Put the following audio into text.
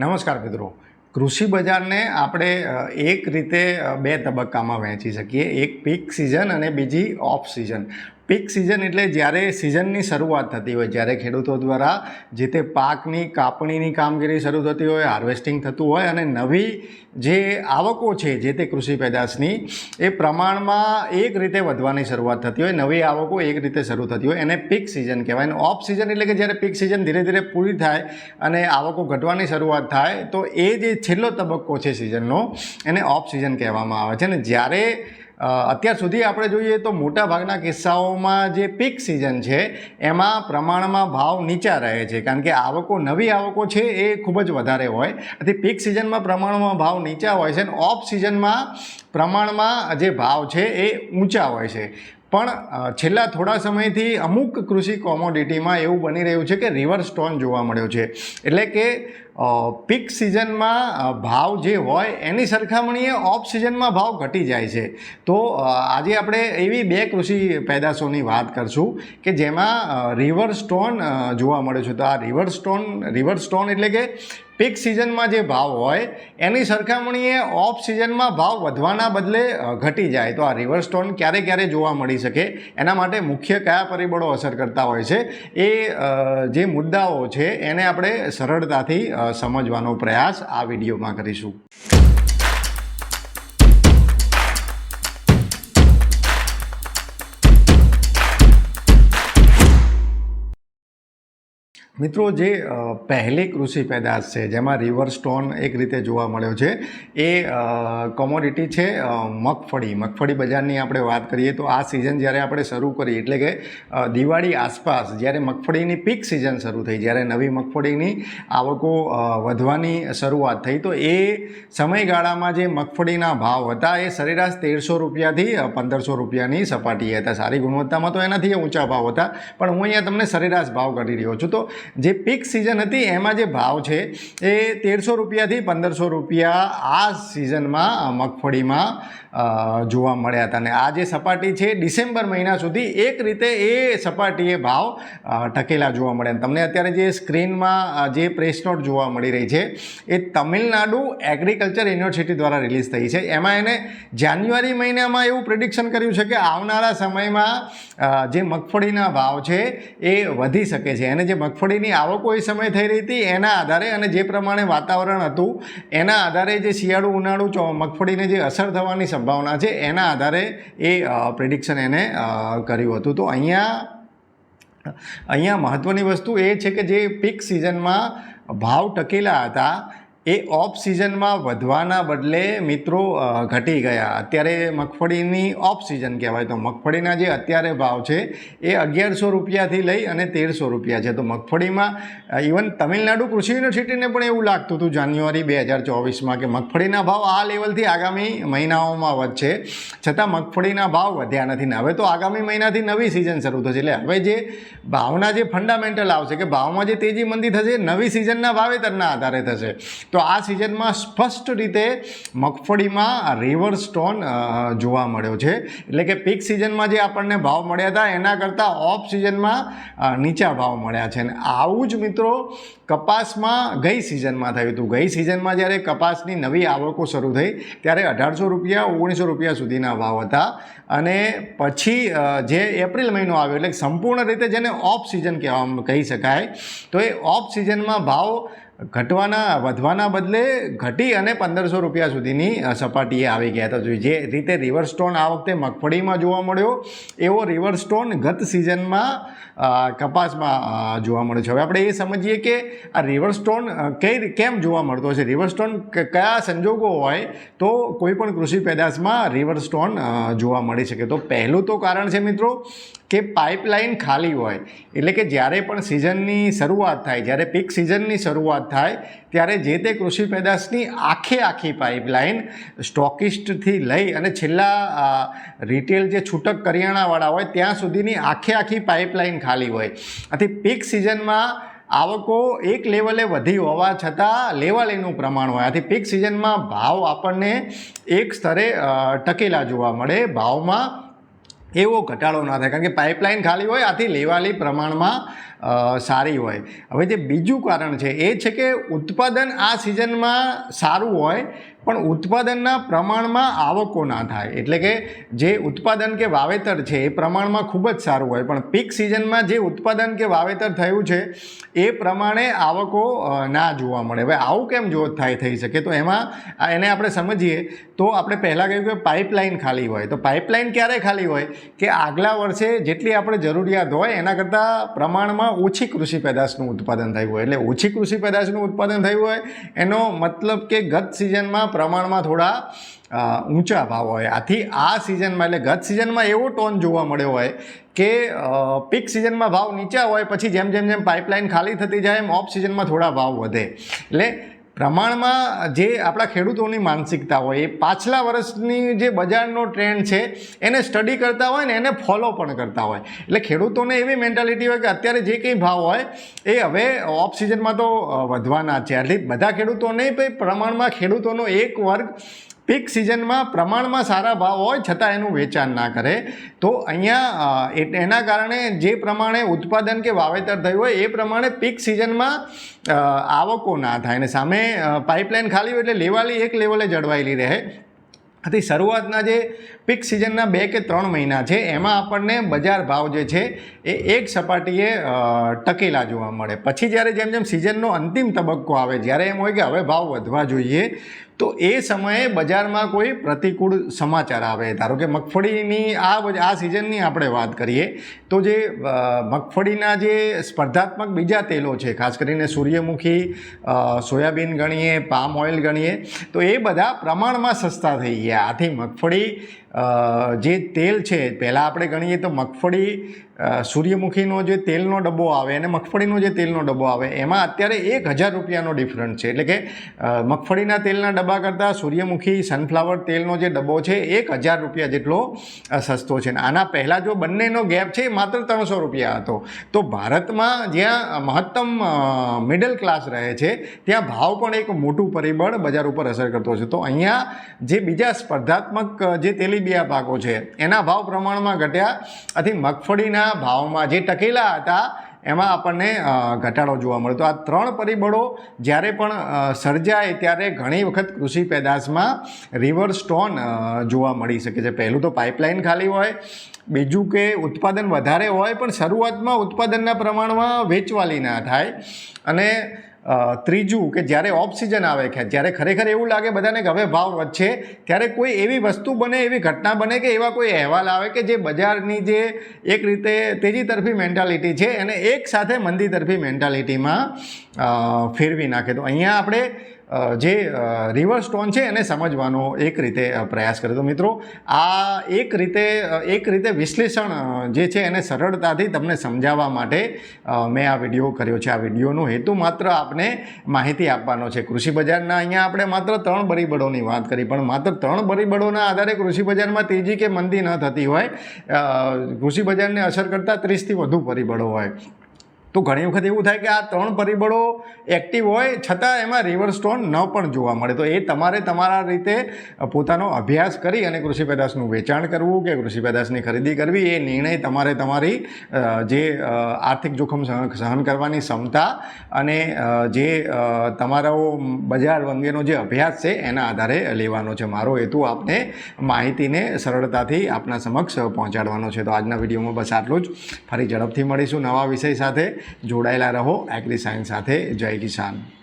નમસ્કાર મિત્રો. કૃષિ બજારને આપણે એક રીતે બે તબક્કામાં વહેંચી શકીએ. એક પીક સિઝન અને બીજી ઓફ સિઝન પીક સિઝન એટલે જ્યારે સિઝનની શરૂઆત થતી હોય, જ્યારે ખેડૂતો દ્વારા જે તે પાકની, કાપણીની કામગીરી શરૂ થતી હોય હાર્વેસ્ટિંગ થતું હોય અને નવી જે આવકો છે, જે તે કૃષિ પેદાશની, એ પ્રમાણમાં એક રીતે વધવાની શરૂઆત થતી હોય, નવી આવકો એક રીતે શરૂ થતી હોય. એને પીક સિઝન કહેવાય. અને ઓફ સિઝન એટલે કે જ્યારે પીક સિઝન ધીરે ધીરે પૂરી થાય અને આવકો ઘટવાની શરૂઆત થાય, તો એ જે છેલ્લો તબક્કો છે સિઝનનો એને ઓફ સિઝન કહેવામાં આવે છે. અને જ્યારે અત્યાર સુધી આપણે જોઈએ તો મોટા ભાગના કિસ્સાઓમાં જે પીક સિઝન છે, એમાં પ્રમાણમાં ભાવ નીચા રહે છે. કારણ કે આવકો, નવી આવકો છે એ ખૂબ જ વધારે હોય. આથી પીક સિઝનમાં પ્રમાણમાં ભાવ નીચા હોય છે અને ઓફ સિઝનમાં પ્રમાણમાં જે ભાવ છે એ ઊંચા હોય છે. પણ છેલ્લા થોડા સમયથી અમુક કૃષિ કોમોડિટીમાં એવું બની રહ્યું છે કે રિવર્સ ટોન જોવા મળ્યો છે. એટલે કે પીક સિઝનમાં ભાવ જે હોય એની સરખામણીએ ઓફ સિઝનમાં ભાવ ઘટી જાય છે. તો આજે આપણે એવી બે કૃષિ પેદાશોની વાત કરશું કે જેમાં રિવર સ્ટોન જોવા મળે છે. તો આ રિવર સ્ટોન રિવર સ્ટોન એટલે કે પીક સિઝનમાં જે ભાવ હોય, એની સરખામણીએ ઓફ સિઝનમાં ભાવ વધવાના બદલે ઘટી જાય. તો આ રિવર સ્ટોન ક્યારે ક્યારે જોવા મળી શકે, એના માટે મુખ્ય કયા પરિબળો અસર કરતા હોય છે, એ જે મુદ્દાઓ છે, એને આપણે સરળતાથી સમજવાનો પ્રયાસ આ વિડીયોમાં કરીશું. મિત્રો, જે પહેલી કૃષિ પેદાશ છે, જેમાં રિવર સ્ટોન એક રીતે જોવા મળ્યો છે, એ કોમોડિટી છે મગફળી. મગફળી બજારની આપણે વાત કરીએ તો આ સિઝન જ્યારે આપણે શરૂ કરી એટલે કે દિવાળી આસપાસ, જ્યારે મગફળીની પીક સિઝન શરૂ થઈ, જ્યારે નવી મગફળીની આવકો વધવાની શરૂઆત થઈ, તો એ સમયગાળામાં જે મગફળીના ભાવ હતા, એ સરેરાશ તેરસો રૂપિયાથી પંદરસો રૂપિયાની સપાટીએ હતા. સારી ગુણવત્તામાં તો એનાથી ઊંચા ભાવ હતા, પણ હું અહીંયા તમને સરેરાશ ભાવ કરી રહ્યો છું. તો જે પીક સિઝન હતી, એમાં જે ભાવ છે, એ તેરસો રૂપિયાથી પંદરસો રૂપિયા આ સિઝનમાં મગફળીમાં જોવા મળ્યા હતા. અને આ જે સપાટી છે, ડિસેમ્બર મહિના સુધી એક રીતે એ સપાટીએ ભાવ ટકેલા જોવા મળ્યા. તમને અત્યારે જે સ્ક્રીનમાં જે પ્રેસ નોટ જોવા મળી રહી છે, એ તમિલનાડુ એગ્રીકલ્ચર યુનિવર્સિટી દ્વારા રિલીઝ થઈ છે. એમાં એને જાન્યુઆરી મહિનામાં એવું પ્રિડિક્શન કર્યું છે કે આવનારા સમયમાં જે મગફળીના ભાવ છે, એ વધી શકે છે. એને જે મગફળીની આવકો એ સમયે થઈ રહી હતી, એના આધારે અને જે પ્રમાણે વાતાવરણ હતું, એના આધારે જે શિયાળુ ઉનાળુ મગફળીને જે અસર થવાની સંભાવના છે, એના આધારે એ પ્રિડિક્શન એને કર્યું હતું. તો અહીંયા અહીંયા મહત્ત્વની વસ્તુ એ છે કે જે પીક સિઝનમાં ભાવ ટકેલા હતા એ ઓફ સિઝનમાં વધવાના બદલે મિત્રો ઘટી ગયા. અત્યારે મગફળીની ઓફ સિઝન કહેવાય તો મગફળીના જે અત્યારે ભાવ છે એ અગિયારસો રૂપિયાથી લઈ અને તેરસો રૂપિયા છે. તો મગફળીમાં ઇવન તમિલનાડુ કૃષિ યુનિવર્સિટીને પણ એવું લાગતું હતું જાન્યુઆરી બે હજાર ચોવીસમાં કે મગફળીના ભાવ આ લેવલથી આગામી મહિનાઓમાં વધશે. છતાં મગફળીના ભાવ વધ્યા નથી. ને હવે તો આગામી મહિનાથી નવી સિઝન શરૂ થશે. એટલે હવે જે ભાવના જે ફંડામેન્ટલ આવશે કે ભાવમાં જે તેજી મંદી થશે નવી સિઝનના વાવેતરના આધારે થશે. તો આ સિઝનમાં સ્પષ્ટ રીતે મગફળીમાં રિવર સ્ટોન જોવા મળ્યો છે. એટલે કે પીક સિઝનમાં જે આપણને ભાવ મળ્યા હતા, એના કરતાં ઓફ સિઝનમાં નીચા ભાવ મળ્યા છે. અને આવું જ મિત્રો કપાસમાં ગઈ સિઝનમાં થયું હતું. ગઈ સિઝનમાં જ્યારે કપાસની નવી આવકો શરૂ થઈ, ત્યારે અઢારસો રૂપિયા, ઓગણીસો રૂપિયા સુધીના ભાવ હતા. અને પછી જે એપ્રિલ મહિનો આવ્યો, એટલે સંપૂર્ણ રીતે જેને ઓફ સિઝન કહેવા કહી શકાય, તો એ ઓફ સિઝનમાં ભાવ ઘટવાના, વધવાના બદલે ઘટી અને પંદરસો રૂપિયા સુધીની સપાટીએ આવી ગયા હતા. જે રીતે રિવરસ્ટોન ટોન આ વખતે મગફળીમાં જોવા મળ્યો, એવો રિવરસ્ટોન ટોન ગત સિઝનમાં કપાસમાં જોવા મળ્યો છે. હવે આપણે એ સમજીએ કે આ રિવરસ્ટોન ટોન કઈ કેમ જોવા મળતો હશે? રિવરસ્ટોન ટોન કયા સંજોગો હોય તો કોઈપણ કૃષિ પેદાશમાં રિવરસ્ટોન ટોન જોવા મળી શકે. તો પહેલું તો કારણ છે મિત્રો કે પાઇપલાઇન ખાલી હોય. એટલે કે જ્યારે પણ સિઝનની શરૂઆત થાય, જ્યારે પીક સિઝનની શરૂઆત થાય ત્યારે જે તે કૃષિ પેદાશની આખે આખી પાઇપલાઇન સ્ટોકિસ્ટથી લઈ અને છેલ્લા રિટેલ જે છૂટક કરિયાણાવાળા હોય ત્યાં સુધીની આખે આખી પાઇપલાઇન ખાલી હોય. આથી પીક સિઝનમાં આવકો એક લેવલે વધી હોવા છતાં લેવાલીનું પ્રમાણ હોય. આથી પીક સિઝનમાં ભાવ આપણને એક સ્તરે ટકેલા જોવા મળે. ભાવમાં એવો ઘટાડો ના થાય. કારણ કે પાઇપલાઇન ખાલી હોય, આથી લેવાલી પ્રમાણમાં સારી હોય. હવે જે બીજું કારણ છે, એ છે કે ઉત્પાદન આ સિઝનમાં સારું હોય, પણ ઉત્પાદનના પ્રમાણમાં આવકો ના થાય. એટલે કે જે ઉત્પાદન કે વાવેતર છે, એ પ્રમાણમાં ખૂબ જ સારું હોય. પણ પીક સિઝનમાં જે ઉત્પાદન કે વાવેતર થયું છે, એ પ્રમાણે આવકો ના જોવા મળે. હવે આવું કેમ જો થાય, થઈ શકે? તો એમાં એને આપણે સમજીએ, તો આપણે પહેલાં કહ્યું કે પાઇપલાઇન ખાલી હોય. તો પાઇપલાઇન ક્યારે ખાલી હોય? કે આગલા વર્ષે જેટલી આપણે જરૂરિયાત હોય, એના કરતાં પ્રમાણમાં ઓછી કૃષિ પેદાશનું ઉત્પાદન થયું હોય. એટલે ઓછી કૃષિ પેદાશનું ઉત્પાદન થયું હોય, એનો મતલબ કે ગત સિઝનમાં પ્રમાણમાં થોડા ઊંચા ભાવ હોય. આથી આ સિઝનમાં, એટલે ગત સિઝનમાં એવો ટોન જોવા મળ્યો હોય કે પીક સિઝનમાં ભાવ નીચા હોય, પછી જેમ જેમ જેમ પાઇપલાઇન ખાલી થતી જાય એમ ઓફ સિઝનમાં થોડા ભાવ વધે. એટલે પ્રમાણમાં જે આપણા ખેડૂતોની માનસિકતા હોય, એ પાછલા વર્ષની જે બજારનો ટ્રેન્ડ છે, એને સ્ટડી કરતા હોય ને એને ફોલો પણ કરતા હોય. એટલે ખેડૂતોને એવી મેન્ટાલિટી હોય કે અત્યારે જે કંઈ ભાવ હોય, એ હવે ઓફ સિઝનમાં તો વધવાના છે. એટલે બધા ખેડૂતો નહીં પ્રમાણમાં ખેડૂતોનો એક વર્ગ પીક સિઝનમાં પ્રમાણમાં સારા ભાવ હોય છતાં એનું વેચાણ ના કરે. તો અહીંયા એના કારણે જે પ્રમાણે ઉત્પાદન કે વાવેતર થયું હોય એ પ્રમાણે પીક સિઝનમાં આવકો ના થાય. અને સામે પાઇપલાઇન ખાલી હોય એટલે લેવાલી એક લેવલે જળવાયેલી રહે. આથી શરૂઆતના જે પીક સિઝનના બે કે ત્રણ મહિના છે, એમાં આપણને બજાર ભાવ જે છે, એ એક સપાટીએ ટકેલા જોવા મળે. પછી જ્યારે જેમ જેમ સિઝનનો અંતિમ તબક્કો આવે, જ્યારે એમ હોય કે હવે ભાવ વધવા જોઈએ, તો એ સમયે બજારમાં કોઈ પ્રતિકૂળ સમાચાર આવે. ધારો કે મગફળીની આ આ સિઝનની આપણે વાત કરીએ, તો જે મગફળીના જે સ્પર્ધાત્મક બીજા તેલો છે, ખાસ કરીને સૂર્યમુખી સોયાબીન ગણીએ, પામ ઓઇલ ગણીએ, તો એ બધા પ્રમાણમાં સસ્તા થઈ ગયા. આથી મગફળી જે તેલ છે પહેલાં આપણે ગણીએ તો મગફળી સૂર્યમુખીનો જે તેલનો ડબ્બો આવે અને મગફળીનો જે તેલનો ડબ્બો આવે, એમાં અત્યારે એક હજાર રૂપિયાનો ડિફરન્સ છે. એટલે કે મગફળીના તેલના ડબ્બા કરતાં સૂર્યમુખી સનફ્લાવર તેલનો જે ડબ્બો છે, એક હજાર રૂપિયા જેટલો સસ્તો છે. આના પહેલાં જો બંનેનો ગેપ છે, એ માત્ર ત્રણસો રૂપિયા હતો. તો ભારતમાં જ્યાં મહત્તમ મિડલ ક્લાસ રહે છે, ત્યાં ભાવ પણ એક મોટું પરિબળ બજાર ઉપર અસર કરતો છે. તો અહીંયા જે બીજા સ્પર્ધાત્મક જે તેલીબિયા પાકો છે, એના ભાવ પ્રમાણમાં ઘટ્યા. આથી મગફળીના ભાવમાં જે ટકેલા હતા, એમાં આપણને ઘટાડો જોવા મળ્યો. તો આ ત્રણ પરિબળો જ્યારે પણ સર્જાય ત્યારે ઘણી વખત કૃષિ પેદાશમાં રિવર્સ ટોન જોવા મળી શકે છે. પહેલું તો પાઇપલાઇન ખાલી હોય, બીજું કે ઉત્પાદન વધારે હોય, પણ શરૂઆતમાં ઉત્પાદનના પ્રમાણમાં વેચવાલી ના થાય. અને ત્રીજું કે જ્યારે ઓફ આવે કે જ્યારે ખરેખર એવું લાગે બધાને કે હવે ભાવ વધશે, ત્યારે કોઈ એવી વસ્તુ બને, એવી ઘટના બને કે એવા કોઈ અહેવાલ આવે કે જે બજારની જે એક રીતે તેજી તરફી મેન્ટાલિટી છે, એને એક સાથે મંદી તરફી મેન્ટાલિટીમાં ફેરવી નાખે. તો અહીંયા આપણે જે રિવર્સ ટોન છે એને સમજવાનો એક રીતે પ્રયાસ કર્યો. તો મિત્રો, આ એક રીતે એક રીતે વિશ્લેષણ જે છે એને સરળતાથી તમને સમજાવવા માટે મેં આ વીડિયો કર્યો છે. આ વિડીયોનો હેતુ માત્ર આપને માહિતી આપવાનો છે. કૃષિ બજારના અહીંયા આપણે માત્ર ત્રણ પરિબળોની વાત કરી, પણ માત્ર ત્રણ પરિબળોના આધારે કૃષિ બજારમાં તેજી કે મંદી ન થતી હોય. કૃષિ બજારને અસર કરતા ત્રીસથી વધુ પરિબળો હોય. તો ઘણી વખત એવું થાય કે આ ત્રણ પરિબળો એક્ટિવ હોય, છતાં એમાં રિવર્સ ટોન ન પણ જોવા મળે. તો એ તમારે તમારા રીતે પોતાનો અભ્યાસ કરી અને કૃષિ પેદાશનું વેચાણ કરવું કે કૃષિ પેદાશની ખરીદી કરવી, એ નિર્ણય તમારે તમારી જે આર્થિક જોખમ સહન કરવાની ક્ષમતા અને જે તમારો બજાર અંગેનો જે અભ્યાસ છે એના આધારે લેવાનો છે. મારો હેતુ આપને માહિતીને સરળતાથી આપના સમક્ષ પહોંચાડવાનો છે. તો આજના વિડીયોમાં બસ આટલું જ. ફરી ઝડપથી મળીશું નવા વિષય સાથે. જોડાયેલા રહો એગ્રી સાયન્સ સાથે. જય કિસાન.